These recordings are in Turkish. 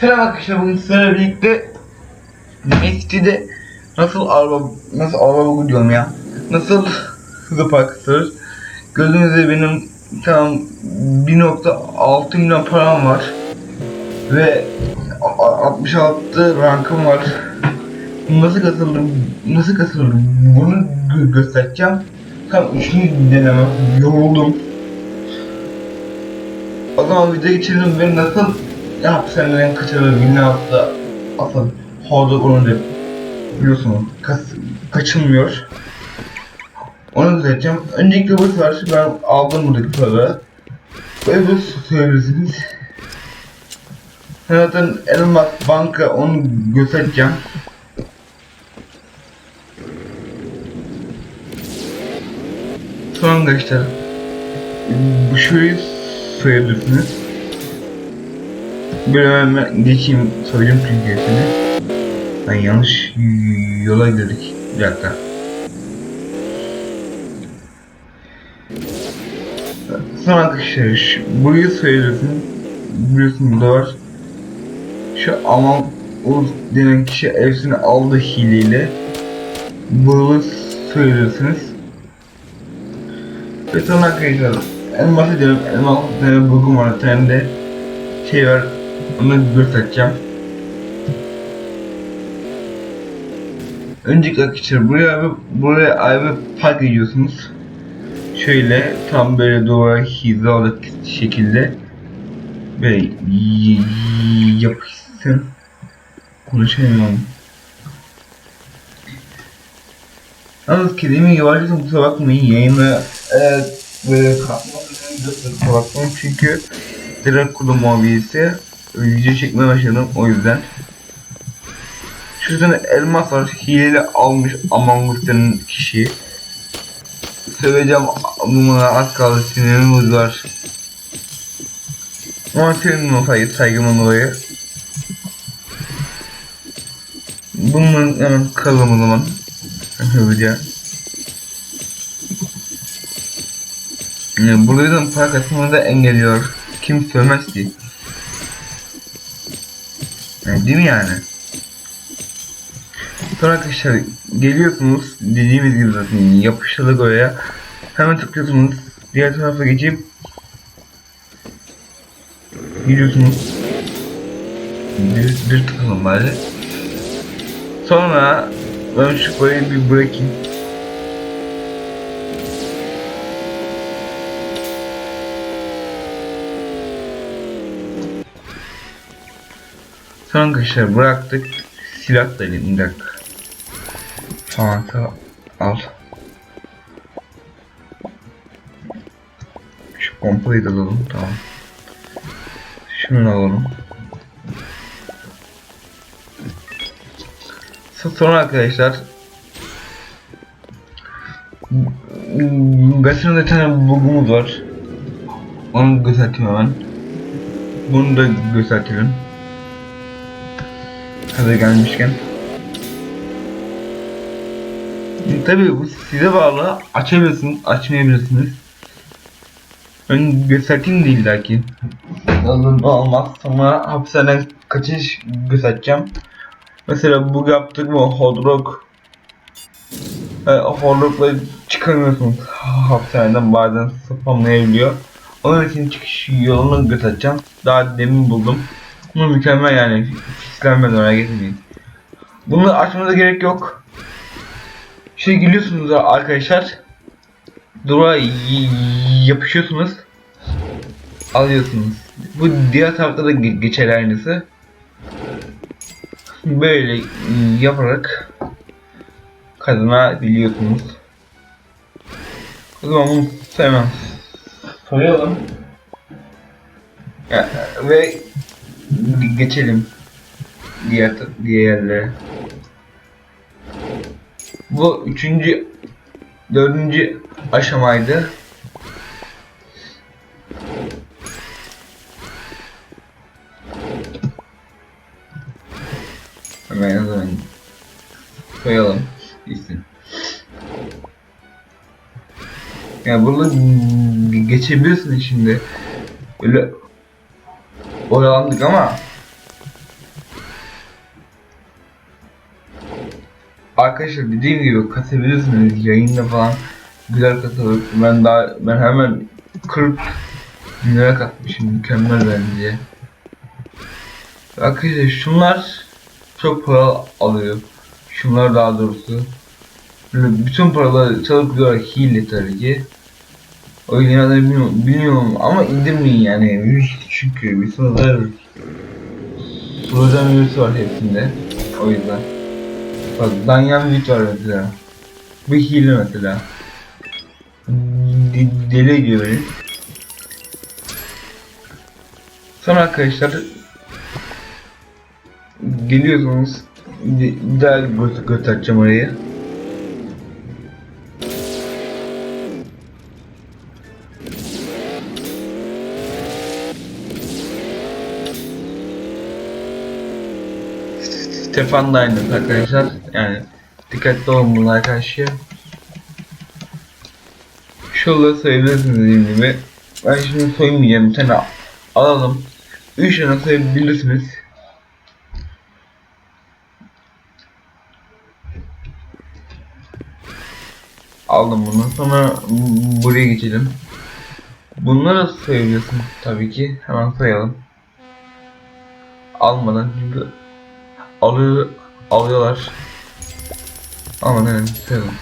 Selam arkadaşlar bugün sizlerle birlikte Mexico'de nasıl araba nasıl araba diyorum ya. Nasıl hızlı park gördüğünüz gibi benim tam 1.6 milyon param var. Ve a- a- 66 rankım var. Nasıl katıldım nasıl katıldım bunu gö- göstereceğim. Tam üçüncü denemem yoruldum. O zaman video geçelim ve nasıl hapishaneden kaçırılır bir hafta asıl horda onu da biliyorsunuz kaç, kaçılmıyor. Onu düzelteceğim. Öncelikle bu sefer ben aldım buradaki paraları. Ve bu söylersiniz. Zaten Elmas Banka onu göstereceğim. Sonra arkadaşlar bu şurayı söyleyebilirsiniz. Böyle hemen geçeyim söyleyeyim çünkü hepsini. Ben yanlış yola girdik. Bir dakika. Sonra arkadaşlar burayı söyleyebilirsiniz. Biliyorsunuz burada. Şu Aman Uz denen kişi hepsini aldı hileyle. Bunu söylüyorsunuz. Ve sonra arkadaşlar en basit diyorum elmas tane bugün var de şey var onu göstereceğim. Önceki arkadaşlar buraya abi buraya abi park ediyorsunuz. Şöyle tam böyle duvara hizalı şekilde böyle yapışsın. Konuşamıyorum. Yalnız kelime yavaşlasın kusura bakmayın yayını evet, böyle kalkmasını kusura bakmayın çünkü direkt muhabirisi video çekmeye başladım o yüzden. Şu tane elmas var hileli almış denen kişi. Söyleyeceğim bunlara az kaldı sinirimiz var. Ama senin olsaydı saygımın dolayı. Bunun hemen kazalım o zaman. Hızlıca. Yani buradan para kısmını da engelliyor. Kim sövmez ki. Değil mi yani? Sonra arkadaşlar geliyorsunuz dediğimiz gibi zaten yapıştırdık oraya. Hemen tıklıyorsunuz. Diğer tarafa geçip gidiyorsunuz. Bir, bir tıkalım bari. Sonra ben şu parayı bir bırakayım. Sonra arkadaşlar bıraktık. Silah da elim bir dakika. Çanta al. Şu pompayı da alalım tamam. Şunu alalım. Sonra arkadaşlar Gazetede bir tane bugumuz var. Onu göstereyim hemen. Bunu da gösterelim. Hadi gelmişken. Tabii bu size bağlı. Açabilirsiniz, açmayabilirsiniz. Ben göstereyim de illaki. Lazım olmaz. Sonra hapishaneden kaçış göstereceğim. Mesela bu yaptık mı hot rock e, hot rock'la çıkamıyorsunuz hapishaneden bazen spamlayabiliyor. Onun için çıkış yolunu göstereceğim. Daha demin buldum. Bunu mükemmel yani. Fixlenmeden oraya getirmeyin. Bunu açmanıza gerek yok. Şey geliyorsunuz arkadaşlar. Dura yapışıyorsunuz. Alıyorsunuz. Bu diğer tarafta da ge- geçer aynısı. Böyle yaparak kazanabiliyorsunuz. O zaman bunu hemen soyalım. Ya, ve geçelim diğer diğerlere. Bu üçüncü, dördüncü aşamaydı. Hemen zaman koyalım gitsin. Ya burada geçebilirsin şimdi. Böyle Oyalandık ama. Arkadaşlar dediğim gibi katabilirsiniz yayında falan güzel katılıp ben daha ben hemen 40 lira katmışım mükemmel bence. Arkadaşlar şunlar çok para alıyor. Şunlar daha doğrusu. Bütün paraları çalıp gidiyorlar hile tabii ki. O yüzden adını bilmiyorum, bilmiyorum ama indirmeyin yani virüs çünkü bir sınırlar Sunucudan virüsü var hepsinde. O yüzden. Bak Danyan Vit var mesela. Bu hile mesela. D deli ediyor beni. Sonra arkadaşlar geliyorsunuz bir daha gö göstereceğim orayı. Stefan da aynı arkadaşlar. Yani dikkatli olun karşı. Şurada sayabilirsiniz dediğim gibi. Ben şimdi soymayacağım. Bir tane alalım. 3 tane sayabilirsiniz. Aldım bunu. Sonra buraya geçelim. Bunları sayabiliyorsun tabii ki. Hemen sayalım. Almadan çünkü alıyor alıyorlar. Ama ne sayalım.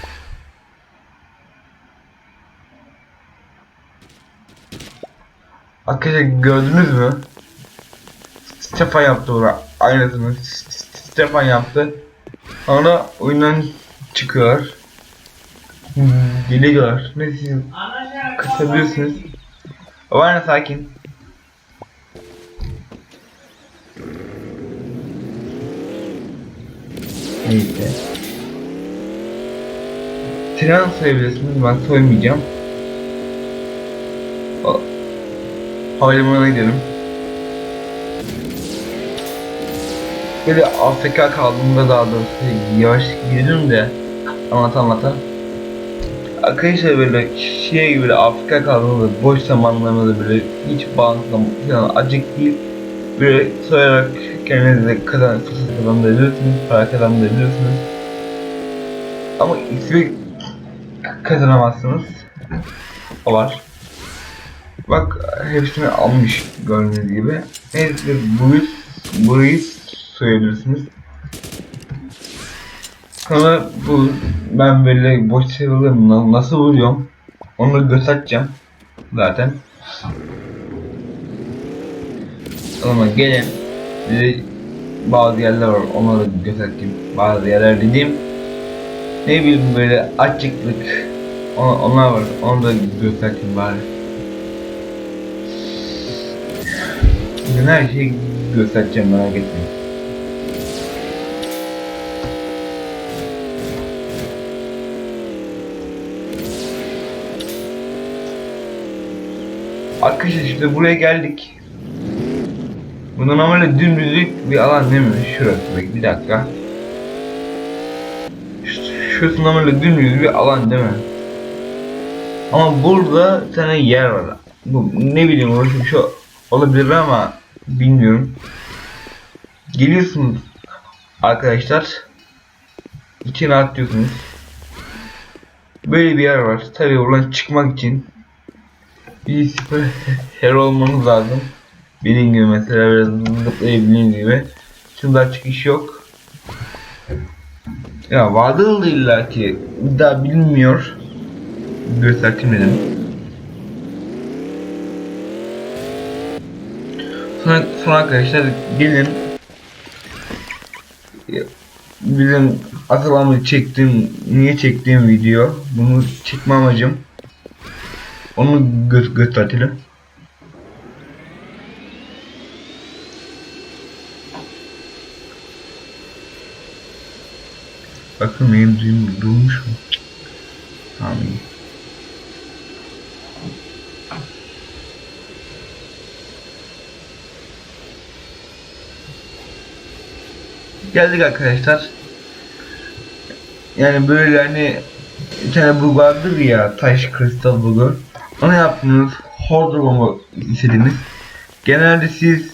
Arkadaşlar gördünüz mü? Stefan yaptı orada. Aynısını Stefan yaptı. Sonra oyundan çıkıyorlar. Geliyorlar. Ne siz kısabilirsiniz. Var mı sakin? Neyse. Tren sayabilirsiniz. Ben soymayacağım. Havalimanına gidelim. Böyle AFK kaldığımda daha doğrusu yavaş gidelim de anlata anlata. Arkadaşlar böyle şey böyle AFK kaldığımda boş zamanlarımda böyle hiç bağımsızım falan acık değil. Böyle soyarak kendinize kazan, fırsat kazandırabilirsiniz, para kazandırabilirsiniz. Ama ismi kazanamazsınız. O var. Bak hepsini almış gördüğünüz gibi. Neyse burayı, burayı soyabilirsiniz. Sonra bu ben böyle boş sıralarımla nasıl vuruyorum onu göstereceğim zaten. O zaman gelin size bazı yerler var onları göstereyim. Bazı yerler dediğim ne bileyim böyle açıklık on- onlar var onu da göstereyim bari. Bugün her şeyi göstereceğim merak etmeyin. Arkadaşlar işte buraya geldik. Bu normalde dümdüzlük bir alan değil mi? Şurası bak bir dakika. Şurası normalde dümdüz bir alan değil mi? Ama burada tane yer var. Bu ne bileyim orası bir şey olabilir ama bilmiyorum. Geliyorsunuz arkadaşlar. İçine atlıyorsunuz. Böyle bir yer var. Tabii oradan çıkmak için bir süper hero olmanız lazım. Benim gibi mesela biraz zıplayabildiğiniz gibi. Şunda çıkış yok. Ya vardır illa ki daha bilmiyor. Göstereyim dedim. Sonra, sonra arkadaşlar gelin bizim asıl amacı çektiğim niye çektiğim video bunu çekme amacım onu gö gösterelim. Bakın benim düğüm durmuş mu? Tamam. Geldik arkadaşlar. Yani böyle hani bir tane bu vardır ya taş kristal bulgur. Onu yaptınız. Hoarder olmak istediniz. Genelde siz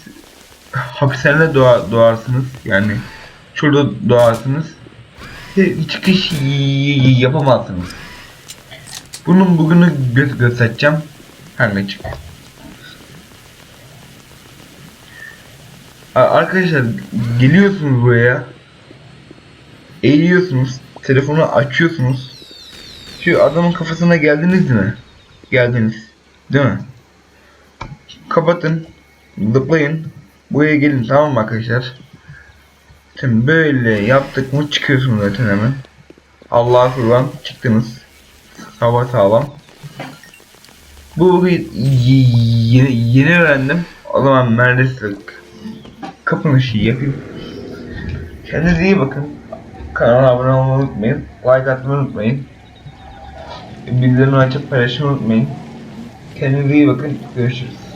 hapishanede doğa, doğarsınız. Yani şurada doğarsınız. Çıkış yapamazsınız. Bunun bugünü gö- göstereceğim. Her ne çık. Arkadaşlar geliyorsunuz buraya. Eğiliyorsunuz. Telefonu açıyorsunuz. Şu adamın kafasına geldiniz mi? Geldiniz. Değil mi? Kapatın. Zıplayın. Buraya gelin tamam mı arkadaşlar? Şimdi böyle yaptık mı çıkıyorsunuz zaten hemen. Allah'a kurban çıktınız. Hava sağlam. Bu yeni, yeni öğrendim. O zaman neredeyse kapanışı yapayım. Kendinize iyi bakın. Kanala abone olmayı unutmayın. Like atmayı unutmayın. Bildirimleri açıp paylaşmayı unutmayın. Kendinize iyi bakın. Görüşürüz.